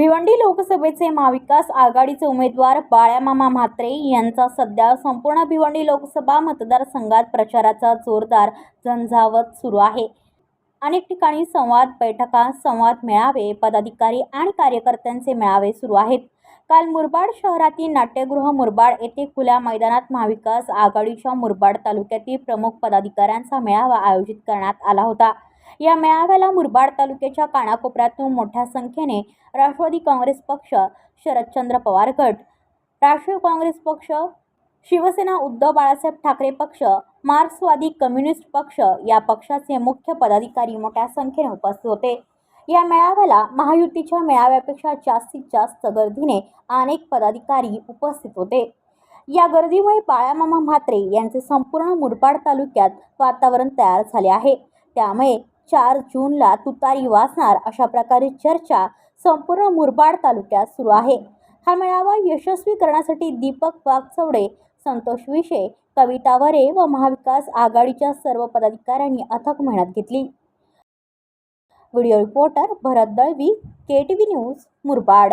भिवंडी लोकसभेचे महाविकास आघाडीचे उमेदवार बाळ्यामामा म्हात्रे यांचा सध्या संपूर्ण भिवंडी लोकसभा मतदारसंघात प्रचाराचा जोरदार झंझावत सुरू आहे. अनेक ठिकाणी संवाद बैठका संवाद मेळावे पदाधिकारी आणि कार्यकर्त्यांचे मेळावे सुरू आहेत. काल मुरबाड शहरातील नाट्यगृह मुरबाड येथे खुल्या मैदानात महाविकास आघाडीच्या मुरबाड तालुक्यातील प्रमुख पदाधिकाऱ्यांचा मेळावा आयोजित करण्यात आला होता. या मेळाव्याला मुरबाड तालुक्याच्या कानाकोपऱ्यातून मोठ्या संख्येने राष्ट्रवादी काँग्रेस पक्ष शरदचंद्र पवार गट राष्ट्रीय काँग्रेस पक्ष शिवसेना उद्धव बाळासाहेब ठाकरे पक्ष मार्क्सवादी कम्युनिस्ट पक्ष या पक्षाचे मुख्य पदाधिकारी मोठ्या संख्येने उपस्थित होते. या मेळाव्याला महायुतीच्या मेळाव्यापेक्षा जास्तीत जास्त गर्दीने अनेक पदाधिकारी उपस्थित होते. या गर्दीमुळे बाळामामा म्हात्रे यांचे संपूर्ण मुरबाड तालुक्यात वातावरण तयार झाले आहे. त्यामुळे चार जूनला तुतारी वाचणार अशा प्रकारे चर्चा संपूर्ण मुरबाड तालुक्यात सुरू आहे. हा मेळावा यशस्वी करण्यासाठी दीपक वागचौडे संतोष विषय कविता वरे व महाविकास आघाडीच्या सर्व पदाधिकाऱ्यांनी अथक मेहनत घेतली. Video reporter Bharat Dalvi K T V news Murbad.